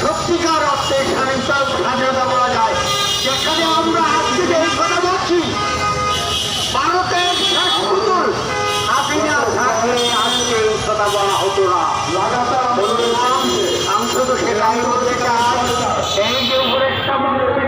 সত্যিকার অর্থে স্বাধীনতা স্বাধীনতা বলা যায়। যেখানে আমরা আজকে যে কথা বলছি ভারতের শেষ পুতুল। হাসিনা থাকলে আজকে এই কথা বলা হতো না। আমি শুধু সেটাই বলতে চাই। এই যে উপরে মন্ত্রী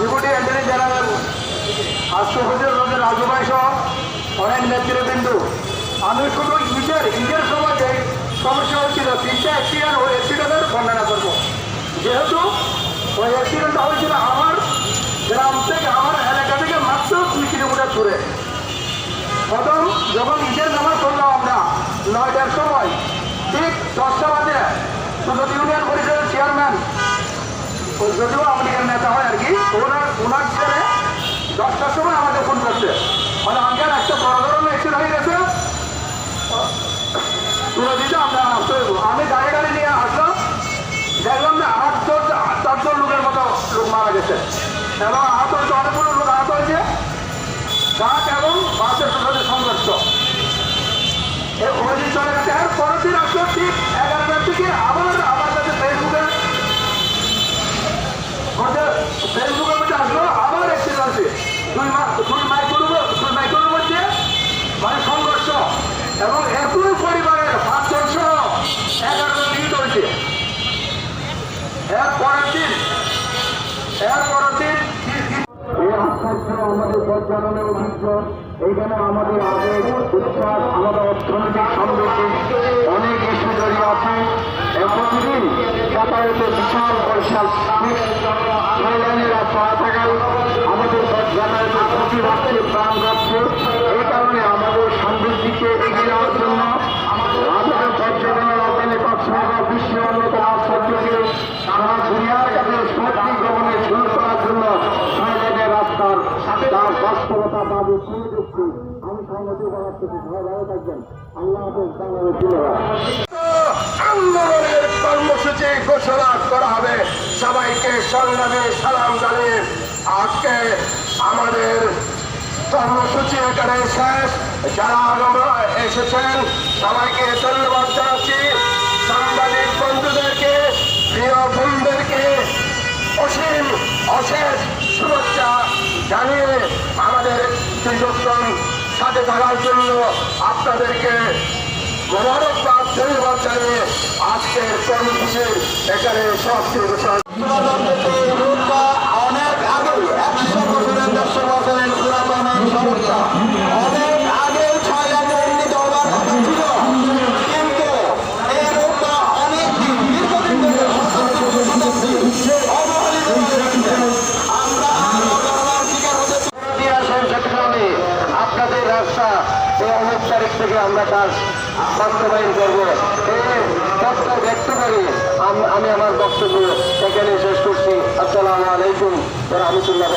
ত্রিপুটি অ্যান্টনি জেনারেল রাষ্ট্রপতির রোগের রাজুভাই সহ অনেক নেতৃবৃন্দ। আমি শুধু ঈদের সময় যে সমস্যা হচ্ছিল, তিনটা অ্যাক্সিডেন্ট ওই অ্যাক্সিডেন্টের বর্ণনা করব। যেহেতু ওই অ্যাক্সিডেন্টটা হয়েছিল আমার গ্রাম থেকে আমার এলাকা থেকে মাত্র দুই কিলোমিটার দূরে। প্রথম, যখন ঈদের নামাজ পড়লাম আমরা নয়টার সময়, ঠিক দশটা বাজে সুদত ইউনিয়ন পরিষদের চেয়ারম্যান যদিও কি ওনার ওনার দশটার সময় আমাদের ফোন করছে। মানে আমাদের একটা অ্যাক্সিডেন্ট হয়ে গেছে। আমরা আমি গাড়ি নিয়ে আসলাম। দেখলাম যে আটজন চারজন লোকের মতো লোক মারা গেছে। এবং আহত হয়েছে অনেকগুলো লোক আহত হয়েছে। ট্রাক এবং বাসের সাথে সংঘর্ষ। এই অভিযোগ চলে গেছে দিন ঠিক এগারোটার দিকে আবার আমার কাছে ফেসবুকে মধ্যে ফেসবুকের মধ্যে আসলো আবার অ্যাক্সিডেন্ট আছে দুই মা দুই মাইক্রোর দুই মাইক্রোর মধ্যে মানে সংঘর্ষ এবং একই পরিবারের পাঁচজন সহ এগারো নিহত হয়েছে এক পরের আমাদের পরিচালনের অভিজ্ঞ আমাদের আবেগ উচ্ছ্বাস আমাদের অর্থনৈতিক সম্পর্কে অনেক ইস্যু জড়িয়ে আছে। এ প্রতিদিন যাতায়াতে বিশাল বর্ষাল বাস্তবতা দাবি শুরু করছি আমি সংগতি করার থেকে সবাই ভালো থাকবেন। আল্লাহ হাফেজ বাংলাদেশ আন্দোলনের কর্মসূচি ঘোষণা করা হবে। সবাইকে সংগ্রামে সালাম জানিয়ে আজকে আমাদের কর্মসূচি এখানে শেষ। যারা এসেছেন, সবাইকে ধন্যবাদ জানাচ্ছি। সাংবাদিক বন্ধুদেরকে, প্রিয় অসীম, অশেষ দীর্ঘক্ষণ সাথে থাকার জন্য আপনাদেরকে মোবারকবাদ ধন্যবাদ জানিয়ে আজকের কর্মসূচি এখানে সমাপ্তি ঘোষণা আমরা তার বাস্তবায়ন করব। তথ্য ব্যক্ত করে আমি আমার বক্তব্য এখানে শেষ করছি। আসসালামু আলাইকুম রহমতুল্লাহ